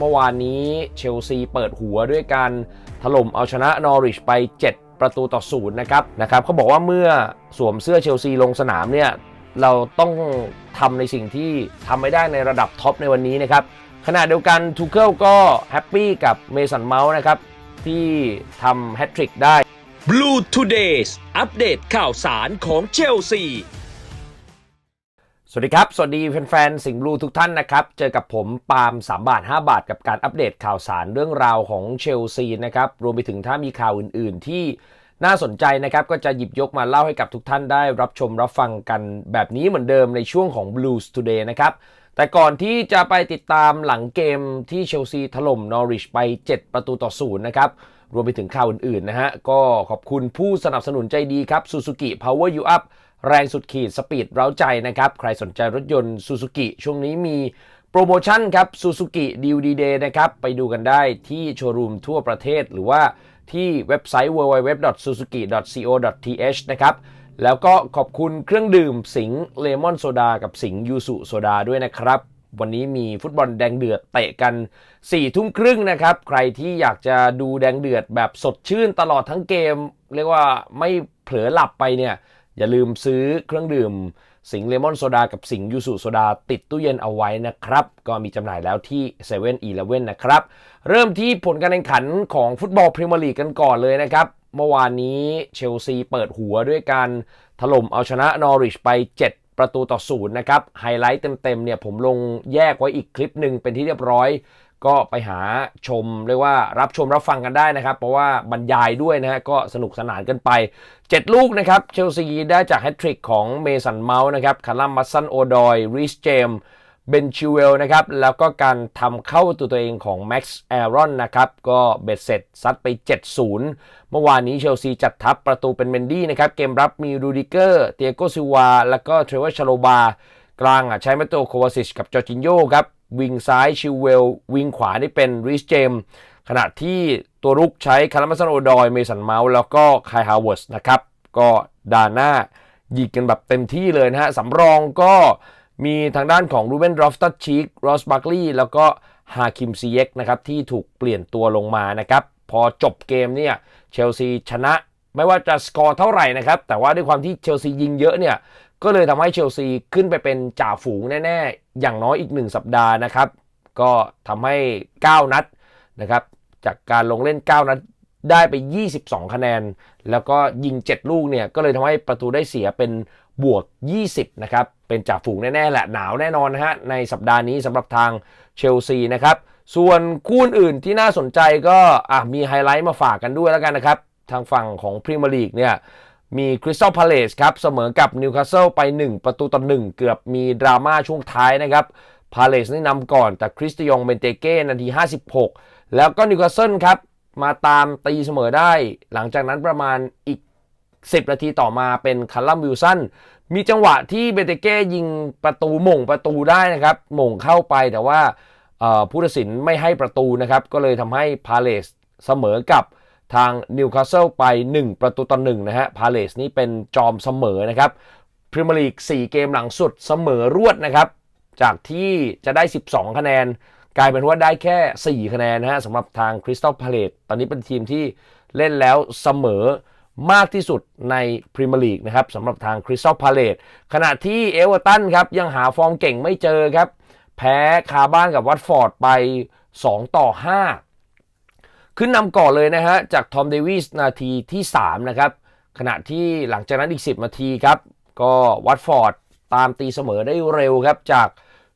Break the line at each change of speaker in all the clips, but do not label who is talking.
เมื่อวานนี้เชลซีเปิดหัวด้วยการถล่มเอาชนะนอริชไป 7 ประตูต่อศูนย์นะครับนะครับเขาบอกว่าเมื่อสวมเสื้อเชลซีลงสนามเนี่ยเราต้องทำในสิ่งที่ทำไม่ได้ในระดับท็อปในวันนี้นะครับขณะเดียวกันทูเคิลก็แฮปปี้กับเมสันเมาส์นะครับที่ทำแฮตทริกได้
Blue Todays อัปเดตข่าวสารของเชลซี
สวัสดีครับ สวัสดีแฟนๆ สิงห์บลูทุกท่านนะครับ เจอกับผมปาล์ม3บาท 5 บาท กับการอัปเดตข่าวสารเรื่องราวของเชลซีนะครับ รวมไปถึงถ้ามีข่าวอื่นๆ ที่น่าสนใจนะครับ ก็จะหยิบยกมาเล่าให้กับทุกท่านได้รับชมรับฟังกันแบบนี้เหมือนเดิมในช่วงของ Blues Today นะครับ แต่ก่อนที่จะไปติดตามหลังเกมที่เชลซีถล่มนอริชไป 7 ประตูต่อศูนย์นะครับรวมไปถึงข่าวอื่นๆนะฮะก็ขอบคุณผู้สนับสนุนใจดีครับ Suzuki Power You Up แรงสุดขีดสปีดเร้าใจนะครับ ใครสนใจรถยนต์ Suzuki ช่วงนี้มีโปรโมชั่นครับ Suzuki Deal D Day นะครับ ไปดูกันได้ที่โชว์รูมทั่วประเทศ หรือว่าที่เว็บไซต์ www.suzuki.co.th นะครับ แล้วก็ขอบคุณเครื่องดื่มสิงเลมอนโซดากับสิงยูสุโซดาด้วยนะครับ วันนี้มีฟุตบอลแดงเดือดเตะกัน4ี่ทุ่มครึ่งนะครับ ใครที่อยากจะดูแดงเดือดแบบสดชื่นตลอดทั้งเกม เรียกว่าไม่เผลอหลับไปเนี่ย อย่าลืมซื้อเครื่องดื่ม สิงเลมอนโซดากับสิงยูสุโซดาติดตู้เย็นเอาไว้นะครับ ก็มีจำหน่ายแล้วที่7 e เ e ่ e อนะครับ เริ่มที่ผลการแข่งขันของฟุตบอลพรีเมียร์ลีกกันก่อนเลยนะครับ เมื่อวานนี้เชลซีเปิดหัวด้วยการถล่มเอาชนะนอริชไป 7 ประตูต่อศูนย์นะครับ ไฮไลท์เต็มๆเนี่ยผมลงแยกไว้อีกคลิปหนึ่งเป็นที่เรียบร้อย ก็ไปหาชมเรียกว่ารับชมรับฟังกันได้นะครับ เพราะว่าบรรยายด้วยนะฮะก็สนุกสนานกันไป 7 ลูกนะครับเชลซีได้จากแฮตทริกของเมสันเมาส์นะครับคารัมมัสซันโอดอยริสเจมเบนชิวเวลนะครับแล้วก็การทำเข้าตัวตัวเองของแม็กซ์แอรอนนะครับก็เบ็ดเสร็จซัดไป 7-0 เมื่อวานนี้เชลซีจัดทัพประตูเป็นเมนดี้นะครับเกมรับมีรูดิเกอร์เตียโกซิวา แล้วก็เทรเวอร์ชโลบากลางอะใช้เมโตโควาซิชกับจอร์จินโยครับ วิงซ้ายชิวเวล วิงขวานี่เป็นริสเจม ขณะที่ตัวรุกใช้คาร์มัสันโอดอย เมสันเมาส์แล้วก็คายฮาวเวิร์สนะครับ ก็ดาหน้ายิงกันแบบเต็มที่เลยนะฮะสำรองก็มีทางด้านของรูเบนรอฟตัดชีกรอสบัคลีย์แล้วก็ฮาคิมซีเยกนะครับ ที่ถูกเปลี่ยนตัวลงมานะครับ พอจบเกมเนี่ยเชลซีชนะไม่ว่าจะสกอร์เท่าไหร่นะครับ แต่ว่าด้วยความที่เชลซียิงเยอะเนี่ย ก็เลยทำให้เชลซีขึ้นไปเป็นจ่าฝูงแน่ ๆ อย่างน้อยอีก 1 สัปดาห์นะครับ ก็ทำให้ 9 นัดนะครับ จากการลงเล่น 9 นัดได้ไป 22 คะแนน แล้วก็ยิง 7 ลูกเนี่ย ก็เลยทำให้ประตูได้เสียเป็นบวก 20 นะครับ เป็นจ่าฝูงแน่ ๆ แหละ หนาวแน่นอนนะฮะ ในสัปดาห์นี้สำหรับทางเชลซีนะครับ ส่วนคู่อื่นที่น่าสนใจก็มีไฮไลท์มาฝากกันด้วยแล้วกันนะครับ ทางฝั่งของพรีเมียร์ลีกเนี่ย มีคริสตัลพาเลสครับ เสมอกับนิวคาสเซิลไป 1 ประตูต่อ1เกือบมีดราม่าช่วงท้ายนะครับพาเลสนี่นำก่อน แต่คริสติยองเบนเตเก้นาที 56 แล้วก็นิวคาสเซิลครับ มาตามตีเสมอได้ หลังจากนั้นประมาณอีก 10 นาทีต่อมาเป็นคาร์ลัมวิลสันมีจังหวะที่เบนเตเก้ยิงประตูหม่งประตูได้นะครับหม่งเข้าไปแต่ว่าผู้ตัดสินไม่ให้ประตูนะครับ ก็เลยทำให้พาเลสเสมอกับ ทางนิวคาสเซิลไป 1 ประตูต่อ1นะฮะ พาเลสนี่เป็นจอมเสมอนะครับพรีเมียร์ลีก 4 เกมหลังสุดเสมอรวดนะครับ จากที่จะได้ 12 คะแนน กลายเป็นว่าได้แค่ 4 คะแนนนะฮะสำหรับทางคริสตัลพาเลสตอนนี้เป็นทีมที่เล่นแล้วเสมอมากที่สุดในพรีเมียร์ลีกนะครับสำหรับทางคริสตัลพาเลสขณะที่เอเวอร์ตันครับยังหาฟอร์มเก่งไม่เจอครับ แพ้คาบ้านกับวัตฟอร์ดไป 2 ต่อ 5 ขึ้นนำก่อนเลยนะฮะ จากทอมเดวิสนาทีที่ 3 นะครับ ขณะที่หลังจากนั้นอีก 10 นาทีครับ ก็วัตฟอร์ดตามตีเสมอได้เร็วครับ จาก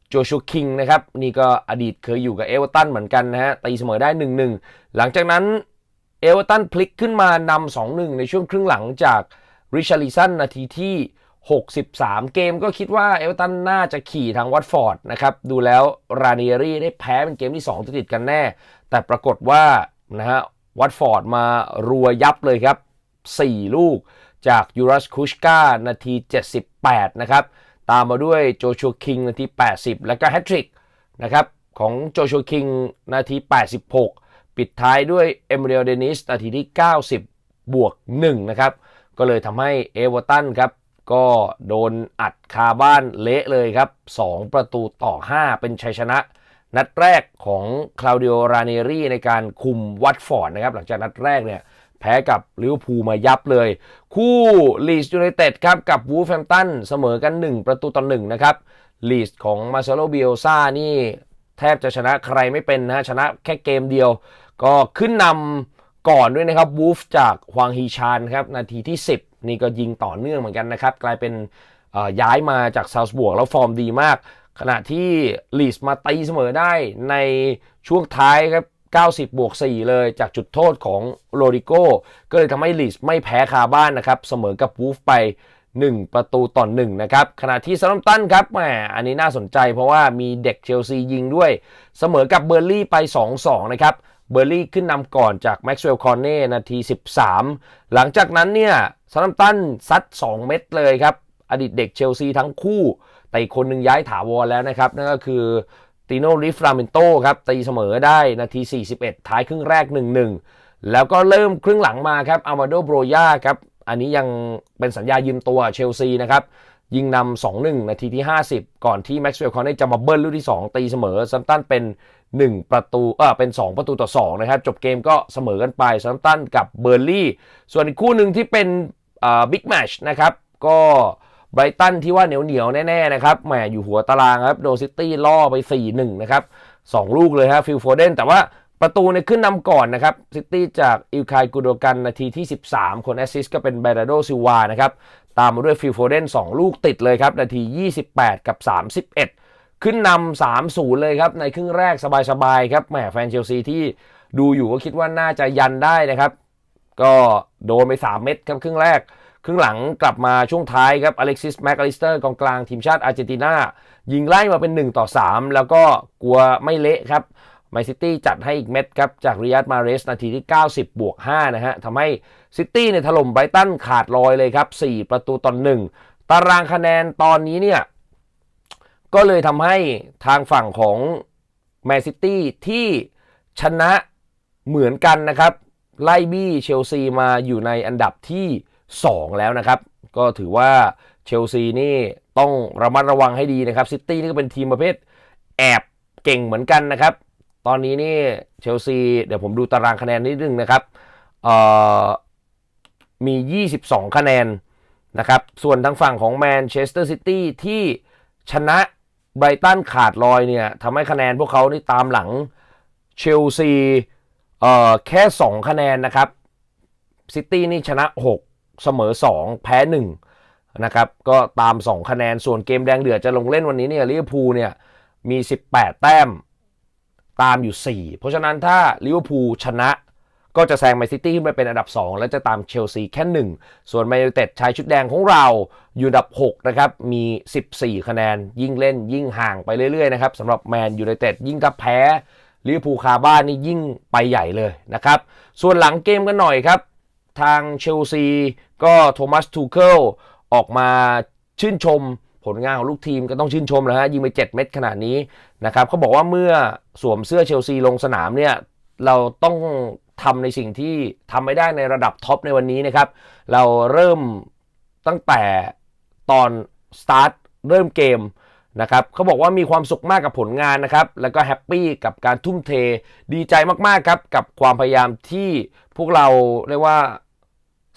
โจชูคิงนะครับ นี่ก็อดีตเคยอยู่กับเอเวอร์ตันเหมือนกันนะฮะ ตีเสมอได้ 1-1 หลังจากนั้นเอเวอร์ตันพลิกขึ้นมานำ2-1 ในช่วงครึ่งหลังจากริชาริสันนาทีที่ 63 เกมก็คิดว่าเอเวอร์ตันน่าจะขี่ทางวัตฟอร์ดนะครับ ดูแล้วราเนียรี่ได้แพ้เป็นเกมที่2ติดกันแน่ แต่ปรากฏว่า นะฮะวัตฟอร์ดมารัวยับเลยครับ 4 ลูกจากยูรัสคุชกานาที 78 นะครับ ตามมาด้วยโจชัวคิงนาที 80 แล้วก็แฮตทริกนะครับของโจชัวคิงนาที 86 ปิดท้ายด้วยเอมเรียลเดนิสนาทีที่ 90 บวก 1 นะครับ ก็เลยทำให้เอเวอร์ตันครับก็โดนอัดคาบ้านเละเลยครับ 2 ประตูต่อ 5 เป็นชัยชนะ นัดแรกของคลาวดิโอราเนรีในการคุมวัตฟอร์ดนะครับ หลังจากนัดแรกเนี่ยแพ้กับลิเวอร์พูลมายับเลย คู่ลีสยูไนเต็ดครับกับวูฟแฮมตันเสมอกัน 1 ประตูต่อ1นะครับลีสของมาเซโลเบียซ่านี่แทบจะชนะใครไม่เป็นนะชนะแค่เกมเดียว ก็ขึ้นนำก่อนด้วยนะครับวูฟจากฮวางฮีชานครับนาทีที่ 10 นี่ก็ยิงต่อเนื่องเหมือนกันนะครับ กลายเป็นย้ายมาจากซาวส์บวกแล้วฟอร์มดีมาก ขณะที่ลีสมาตีเสมอได้ในช่วงท้ายครับ90 บวก 4 เลยจากจุดโทษของโรดิโก้ ก็เลยทำให้ลีสไม่แพ้คาบ้านนะครับ เสมอกับวูฟไป 1 ประตูต่อ1นะครับ ขณะที่ซาร์ตัมตันครับแหมอันนี้น่าสนใจเพราะว่ามีเด็กเชลซียิงด้วย เสมอกับเบอร์ลี่ไป 2-2 นะครับเบอร์ลี่ขึ้นนำก่อนจากแม็กซ์เวลล์คอนเน่นาที 13 หลังจากนั้นเนี่ยซาร์ตัมตันซัด 2 เม็ดเลยครับ อดีตเด็กเชลซีทั้งคู่ แต่อีกคนหนึ่งย้ายถาวรแล้วนะครับ นั่นก็คือติโนริฟราเมนโตครับตีเสมอได้นาที 41 ท้ายครึ่งแรก 1-1 แล้วก็เริ่มครึ่งหลังมาครับอามาโดโบรยาครับ อันนี้ยังเป็นสัญญายืมตัวเชลซีนะครับ ยิงนำ 2-1 นาทีที่ 50 ก่อนที่แม็กซ์เวลล์คอนเน่จะมาเบิ้ลลูกที่ 2 ตีเสมอซัมตันเป็น 1 ประตูเออเป็น 2 ประตูต่อ 2 นะครับ จบเกมก็เสมอกันไปซัมตันกับเบอร์ลี่ ส่วนอีกคู่หนึ่งที่เป็นบิ๊กแมชนะครับก็ ไบรตันที่ว่าเหนียวเหนียวๆแน่ๆนะครับแหมอยู่หัวตารางครับโดนซิตี้ล่อไป 4-1 นะครับ 2 ลูกเลยฮะฟิลโฟเดนแต่ว่าประตูเนี่ยขึ้นนำก่อนนะครับซิตี้จากอิลคายกูโดกันนาทีที่ 13 คนแอสซิสก็เป็นเบราโดซิวานะครับ ตามมาด้วยฟิลโฟเดน2 ลูกติดเลยครับ นาที 28 กับ 31 ขึ้นนำ3-0 เลยครับ ในครึ่งแรกสบายๆครับแหมแฟนเชลซีที่ดูอยู่ก็คิดว่าน่าจะยันได้นะครับ ก็โดนไป 3 เม็ดครับครึ่งแรก ครึ่งหลังกลับมาช่วงท้ายครับอเล็กซิสแมคอลิสเตอร์กองกลางทีมชาติอาร์เจนตินายิงไล่มาเป็น 1 ต่อ 3 แล้วก็กลัวไม่เละครับไมซิตี้จัดให้อีกเม็ดครับ จากริยัตมาเรสนาทีที่ 90 บวก 5 นะฮะทำให้ซิตี้เนี่ยถล่มไบรตันขาดลอยเลยครับ 4 ประตูต่อ1ตารางคะแนนตอนนี้เนี่ย ก็เลยทำให้ทางฝั่งของแมนซิตี้ที่ชนะเหมือนกันนะครับ ไล่บี้เชลซีมาอยู่ในอันดับที่ 2 แล้วนะครับ ก็ถือว่าเชลซีนี่ต้องระมัดระวังให้ดีนะครับซิตี้นี่ก็เป็นทีมประเภทแอบเก่งเหมือนกันนะครับ ตอนนี้นี่เชลซีเดี๋ยวผมดูตารางคะแนนนิดนึงนะครับเอ่อมี 22 คะแนนนะครับ ส่วนทางฝั่งของแมนเชสเตอร์ซิตี้ที่ชนะไบรตันขาดลอยเนี่ยทำให้คะแนนพวกเขานี่ตามหลังเชลซีเอ่อแค่ 2 คะแนนนะครับซิตี้นี่ชนะ 6 เสมอ 2 แพ้ 1 นะครับ ก็ตาม 2 คะแนนส่วนเกมแดงเดือดจะลงเล่นวันนี้เนี่ยลิเวอร์พูลเนี่ยมี 18 แต้มตามอยู่ 4 เพราะฉะนั้นถ้าลิเวอร์พูลชนะก็จะแซงแมนซิตี้ขึ้นไปเป็นอันดับ 2 และจะตามเชลซีแค่ 1 ส่วนแมนยูเต็ดชายชุดแดงของเราอยู่อันดับ 6 นะครับ มี 14 คะแนน ยิ่งเล่นยิ่งห่างไปเรื่อยๆ นะครับสำหรับแมนยูไนเต็ดยิ่งถ้าแพ้ลิเวอร์พูลคาบ้านนี่ยิ่งไปใหญ่เลยนะครับ ส่วนหลังเกมกันหน่อยครับ ทางเชลซีก็โทมัสทูเคิลออกมาชื่นชมผลงานของลูกทีมก็ต้องชื่นชมแล้วฮะยิงไป 7 เม็ดขนาดนี้นะครับเขาบอกว่าเมื่อสวมเสื้อเชลซีลงสนามเนี่ยเราต้องทำในสิ่งที่ทำไม่ได้ในระดับท็อปในวันนี้นะครับ เราเริ่มตั้งแต่ตอนสตาร์ทเริ่มเกมนะครับเขาบอกว่ามีความสุขมากกับผลงานนะครับ แล้วก็แฮปปี้กับการทุ่มเทดีใจมากๆครับกับความพยายามที่พวกเราเรียกว่า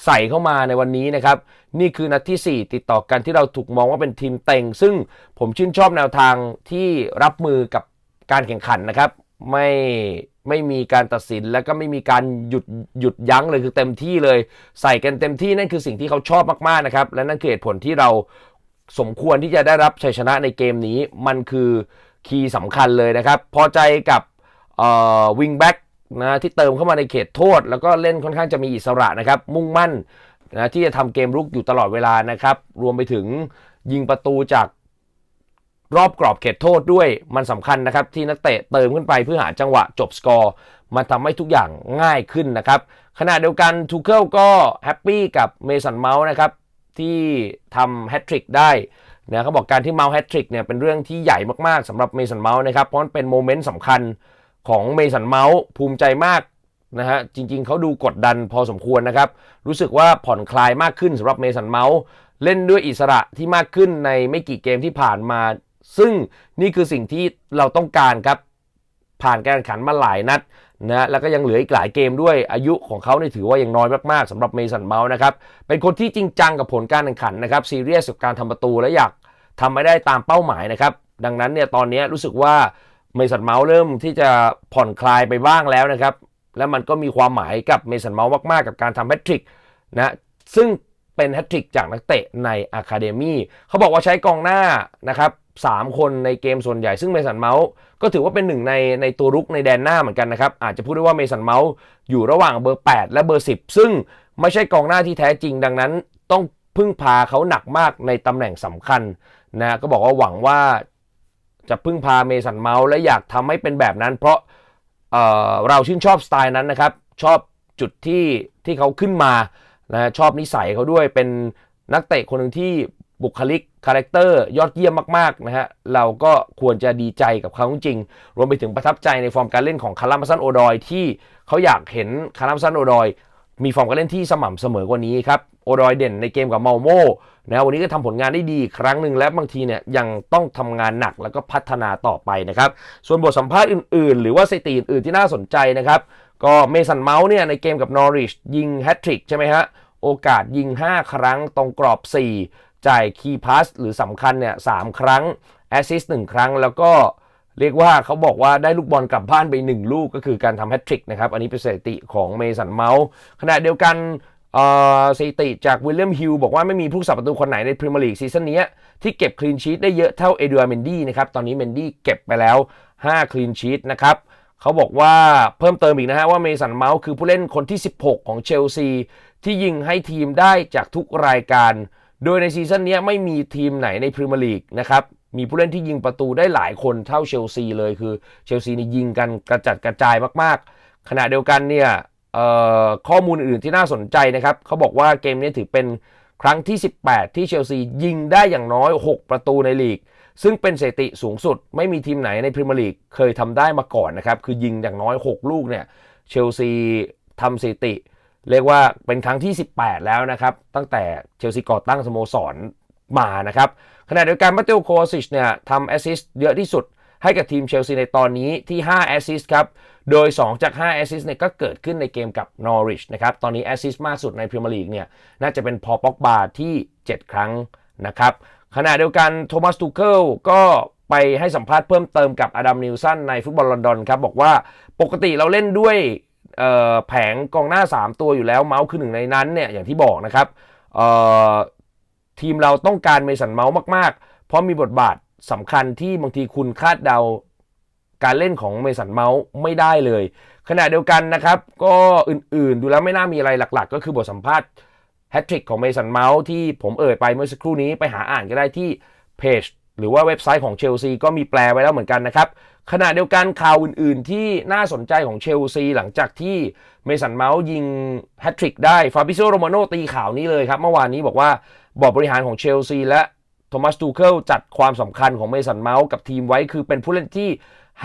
ใส่เข้ามาในวันนี้นะครับ นี่คือนัดทีสี่ 4 ติดต่อกันที่เราถูกมองว่าเป็นทีมเต็ง ซึ่งผมชื่นชอบแนวทางที่รับมือกับการแข่งขันนะครับ ไม่ไม่มีการตัดสินแล้วก็ไม่มีการหยุดหยุดยั้งเลยคือเต็มที่เลย ใส่กันเต็มที่นั่นคือสิ่งที่เขาชอบมากๆนะครับ และนั่นคือเหตุผลที่เราสมควรที่จะได้รับชัยชนะในเกมนี้มันคือคีย์สำคัญเลยนะครับ พอใจกับวิงแบ็ก นะที่เติมเข้ามาในเขตโทษ แล้วก็เล่นค่อนข้างจะมีอิสระนะครับ มุ่งมั่นนะที่จะทำเกมรุกอยู่ตลอดเวลานะครับ รวมไปถึงยิงประตูจากรอบกรอบเขตโทษด้วยมันสำคัญนะครับ ที่นักเตะเติมขึ้นไปเพื่อหาจังหวะจบสกอร์มันทำให้ทุกอย่างง่ายขึ้นนะครับขณะเดียวกันทูเคิลก็แฮปปี้กับเมสันเมาส์นะครับที่ทำแฮตทริกได้นะเขาบอกการที่เมาส์แฮตทริกเนี่ยเป็นเรื่องที่ใหญ่มากๆสำหรับเมสันเมาส์นะครับเพราะมันเป็นโมเมนต์สำคัญ ของเมสันเมาส์ภูมิใจมากนะฮะจริงๆเขาดูกดดันพอสมควรนะครับ รู้สึกว่าผ่อนคลายมากขึ้นสำหรับเมสันเมาส์เล่นด้วยอิสระที่มากขึ้นในไม่กี่เกมที่ผ่านมา ซึ่งนี่คือสิ่งที่เราต้องการครับผ่านการแข่งขันมาหลายนัดนะแล้วก็ยังเหลืออีกหลายเกมด้วยอายุของเขาเนี่ยถือว่ายังน้อยมากๆสำหรับเมสันเมาส์นะครับเป็นคนที่จริงจังกับผลการแข่งขันนะครับซีเรียสกับการทำประตูและอยากทำให้ได้ตามเป้าหมายนะครับดังนั้นเนี่ยตอนนี้รู้สึกว่า เมสันเมาส์เริ่มที่จะผ่อนคลายไปบ้างแล้วนะครับ และมันก็มีความหมายกับเมสันเมาส์มาก ๆ กับการทำแฮตทริกนะซึ่งเป็นแฮตทริกจากนักเตะในอะคาเดมี่เขาบอกว่าใช้กองหน้านะครับสามคนในเกมส่วนใหญ่ ซึ่งเมสันเมาส์ก็ถือว่าเป็นหนึ่งในในตัวรุกในแดนหน้าเหมือนกันนะครับ อาจจะพูดได้ว่าเมสันเมาส์อยู่ระหว่างเบอร์ 8 และเบอร์ 10 ซึ่งไม่ใช่กองหน้าที่แท้จริงดังนั้น ต้องพึ่งพาเขาหนักมากในตำแหน่งสำคัญนะก็บอกว่าหวังว่า จะพึ่งพาเมสันเมาส์และอยากทำให้เป็นแบบนั้น เพราะเเราชื่นชอบสไตล์นั้นนะครับ ชอบจุดที่ที่เขาขึ้นมานะชอบนิสัยเขาด้วยเป็นนักเตะคนหนึ่งที่บุคลิกคาแรคเตอร์ยอดเยี่ยมมากๆนะฮะเราก็ควรจะดีใจกับเขาจริง รวมไปถึงประทับใจในฟอร์มการเล่นของคารามัสันโอดอยที่เขาอยากเห็นคารามัสันโอดอย มีฟอร์มการเล่นที่สม่ำเสมอกว่านี้ครับ โอดอยเด่นในเกมกับเมาโมนะวันนี้ก็ทำผลงานได้ดีครั้งหนึ่งและบางทีเนี่ยยังต้องทำงานหนักแล้วก็พัฒนาต่อไปนะครับ ส่วนบทสัมภาษณ์อื่นๆ หรือว่าสถิติอื่นๆที่น่าสนใจนะครับ ก็เมสันเมาส์เนี่ยในเกมกับนอริชยิงแฮตทริกใช่ไหมฮะโอกาสยิง 5 ครั้งตรงกรอบ 4 จ่ายคีย์พาสหรือสำคัญเนี่ยสครั้งแอสซิสต์หครั้งแล้วก็ เรียกว่าเขาบอกว่าได้ลูกบอลกลับบ้านไป 1 ลูกก็คือการทำแฮตทริกนะครับ อันนี้เป็นสถิติของเมสันเมาส์ขณะเดียวกันสถิติจากวิลเลียมฮิลบอกว่าไม่มีผู้สับประตูคนไหนในพรีเมียร์ลีกซีซั่นนี้ที่เก็บคลีนชีตได้เยอะเท่าเอเดอร์เมนดี้นะครับ ตอนนี้เมนดี้เก็บไปแล้ว 5 คลีนชีตนะครับเขาบอกว่าเพิ่มเติมอีกนะฮะว่าเมสันเมาส์คือผู้เล่นคนที่ 16 ของเชลซีที่ยิงให้ทีมได้จากทุกรายการ โดยในซีซั่นนี้ไม่มีทีมไหนในพรีเมียร์ลีกนะครับ มีผู้เล่นที่ยิงประตูได้หลายคนเท่าเชลซีเลยคือเชลซีนี่ยิงกันกระจัดกระจายมากๆ ขณะเดียวกันเนี่ยข้อมูลอื่นที่น่าสนใจนะครับเขาบอกว่าเกมนี้ถือเป็นครั้งที่ 18 ที่เชลซียิงได้อย่างน้อย 6 ประตูในลีก ซึ่งเป็นสถิติสูงสุด ไม่มีทีมไหนในพรีเมียร์ลีกเคยทำได้มาก่อนนะครับ คือยิงอย่างน้อย 6 ลูกเนี่ยเชลซีทำสถิติ เรียกว่าเป็นครั้งที่ 18 แล้วนะครับ ตั้งแต่เชลซีก่อตั้งสโมสร มานะครับขณะเดียวกันมาเตโอโคซิชเนี่ยทำแอสซิสต์เยอะที่สุดให้กับทีมเชลซีในตอนนี้ที่5แอสซิสต์ครับ โดย 2 จาก5แอสซิสต์เนี่ยก็เกิดขึ้นในเกมกับนอริชนะครับ ตอนนี้แอสซิสต์มากสุดในพรีเมียร์ลีกเนี่ยน่าจะเป็นพอป็อกบาที่ 7 ครั้งนะครับ ขณะเดียวกันโทมัสตูเคิลก็ไปให้สัมภาษณ์เพิ่มเติมกับอดัมนิวสันในฟุตบอลลอนดอนครับ บอกว่าปกติเราเล่นด้วยแผงกองหน้า 3 ตัวอยู่แล้วเมาส์คือหนึ่งในนั้นเนี่ยอย่างที่บอกนะครับ ทีมเราต้องการเมสันเมาส์มากๆ เพราะมีบทบาทสำคัญที่บางทีคุณคาดเดา การเล่นของเมสันเมาส์ไม่ได้เลย ขณะเดียวกันนะครับ ก็อื่นๆ ดูแล้วไม่น่ามีอะไรหลักๆ ก็คือบทสัมภาษณ์แฮตทริกของเมสันเมาส์ที่ผมเอ่ยไปเมื่อสักครู่นี้ไปหาอ่านก็ได้ที่เพจหรือว่าเว็บไซต์ของเชลซีก็มีแปลไว้แล้วเหมือนกันนะครับ ขณะเดียวกันข่าวอื่น ๆ ที่น่าสนใจของเชลซีหลังจากที่เมสันเมาส์ยิงแฮตทริกได้ฟาบิโซโรมาโนตีข่าวนี้เลยครับ เมื่อวานนี้บอกว่าบอร์ดบริหารของเชลซีและโทมัสตูเคิลจัดความสำคัญของเมสันเมาส์กับทีมไว้คือเป็นผู้เล่นที่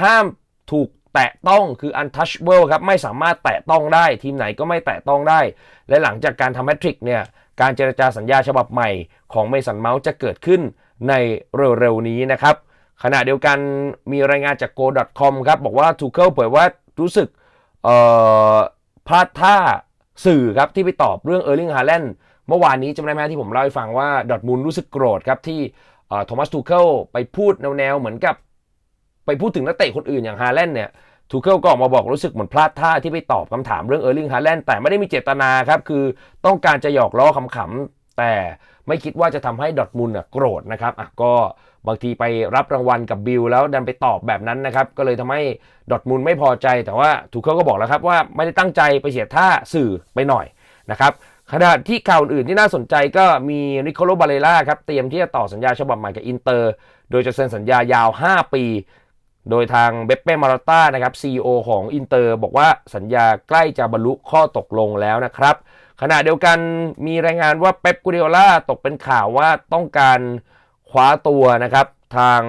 ห้ามถูกแตะต้องคือ untouchable ครับ ไม่สามารถแตะต้องได้ ทีมไหนก็ไม่แตะต้องได้ และหลังจากการทำแฮตทริกเนี่ยการเจรจาสัญญาฉบับใหม่ของเมสันเมาส์จะเกิดขึ้นในเร็วๆนี้นะครับ ขณะเดียวกันมีรายงานจาก go.com ครับ บอกว่าทูเคิลเผยว่ารู้สึกพลาดท่าสื่อครับ ที่ไปตอบเรื่องเออร์ลิงฮาแลนด์เมื่อวานนี้จำได้ไหมที่ผมเล่าให้ฟังว่าดอทมูลรู้สึกโกรธครับ ที่โทมัสทูเคิลไปพูดแนวๆ เหมือนกับ ไปพูดถึงนักเตะคนอื่นอย่างฮาแลนด์เนี่ยทูเคิลก็ออกมาบอกรู้สึกเหมือนพลาดท่าที่ไปตอบคำถามเรื่องเออร์ลิงฮาแลนด์แต่ไม่ได้มีเจตนาครับ คือต้องการจะหยอกล้อขำๆแต่ไม่คิดว่าจะทำให้ดอทมูลโกรธนะครับอะก็ บางทีไปรับรางวัลกับบิลแล้วดันไปตอบแบบนั้นนะครับ ก็เลยทำให้ดอทมูลไม่พอใจ แต่ว่าทูเคิลก็บอกแล้วครับว่าไม่ได้ตั้งใจไปเสียท่าสื่อไปหน่อยนะครับขณะที่ข่าวอื่นที่น่าสนใจก็มีนิโคลบาเลล่าครับเตรียมที่จะต่อสัญญาฉบับใหม่กับอินเตอร์ โดยจะเซ็นสัญญายาว 5 ปี โดยทางเบปเป้มาราต้านะครับ CEO ของอินเตอร์บอกว่าสัญญาใกล้จะบรรลุข้อตกลงแล้วนะครับ ขณะเดียวกันมีรายงานว่าเป๊ปกูเดโอล่าตกเป็นข่าวว่าต้องการ คว้าตัวนะครับทาง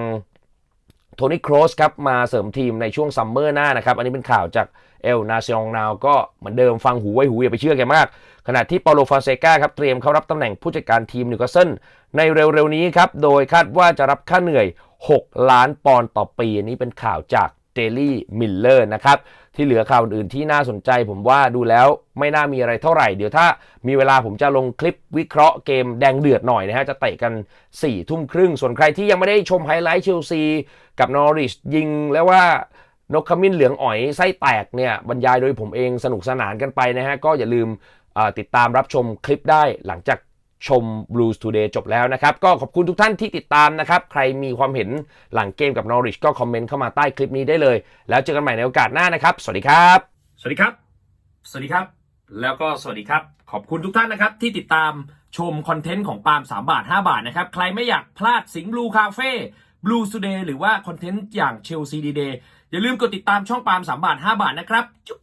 โทนี่โครสครับมาเสริมทีมในช่วงซัมเมอร์หน้านะครับ อันนี้เป็นข่าวจากเอลนาซิองนาวก็เหมือนเดิมฟังหูไว้หูอย่าไปเชื่อแกมาก ขณะที่เปาโลฟาเซกาครับเตรียมเข้ารับตำแหน่งผู้จัดการทีมนิวคาสเซิลในเร็วๆนี้ครับ โดยคาดว่าจะรับค่าเหนื่อย 6 ล้านปอนด์ต่อปีอันนี้เป็นข่าวจาก Daily Miller นะครับ ที่เหลือข่าวอื่นที่น่าสนใจผมว่าดูแล้วไม่น่ามีอะไรเท่าไหร่ เดี๋ยวถ้ามีเวลาผมจะลงคลิปวิเคราะห์เกมแดงเดือดหน่อยนะฮะ จะเตะกัน4ี่ทุ่มครึ่ง ส่วนใครที่ยังไม่ได้ชมไฮไลท์เชลซีกับนอริชยิงแล้วว่านกขมิ้นเหลืองอ๋อยไส้แตกเนี่ยบรรยายโดยผมเองสนุกสนานกันไปนะฮะ ก็อย่าลืมติดตามรับชมคลิปได้หลังจาก ชม Blues Today จบแล้วนะครับ ก็ขอบคุณทุกท่านที่ติดตามนะครับ ใครมีความเห็นหลังเกมกับ Norwich ก็คอมเมนต์เข้ามาใต้คลิปนี้ได้เลย แล้วเจอกันใหม่ในโอกาสหน้านะครับ สวัสดีครับ
สวัสดีครับ สวัสดีครับ แล้วก็สวัสดีครับ ขอบคุณทุกท่านนะครับ ที่ติดตามชมคอนเทนต์ของปาล์ม3บาท 5 บาทนะครับ ใครไม่อยากพลาดสิงห์บลูคาเฟ่บลูสเดย์หรือว่าคอนเทนต์อย่างเชลซีดีเดย์อย่าลืมกดติดตามช่องปาล์ม3บาท 5 บาทนะครับจุก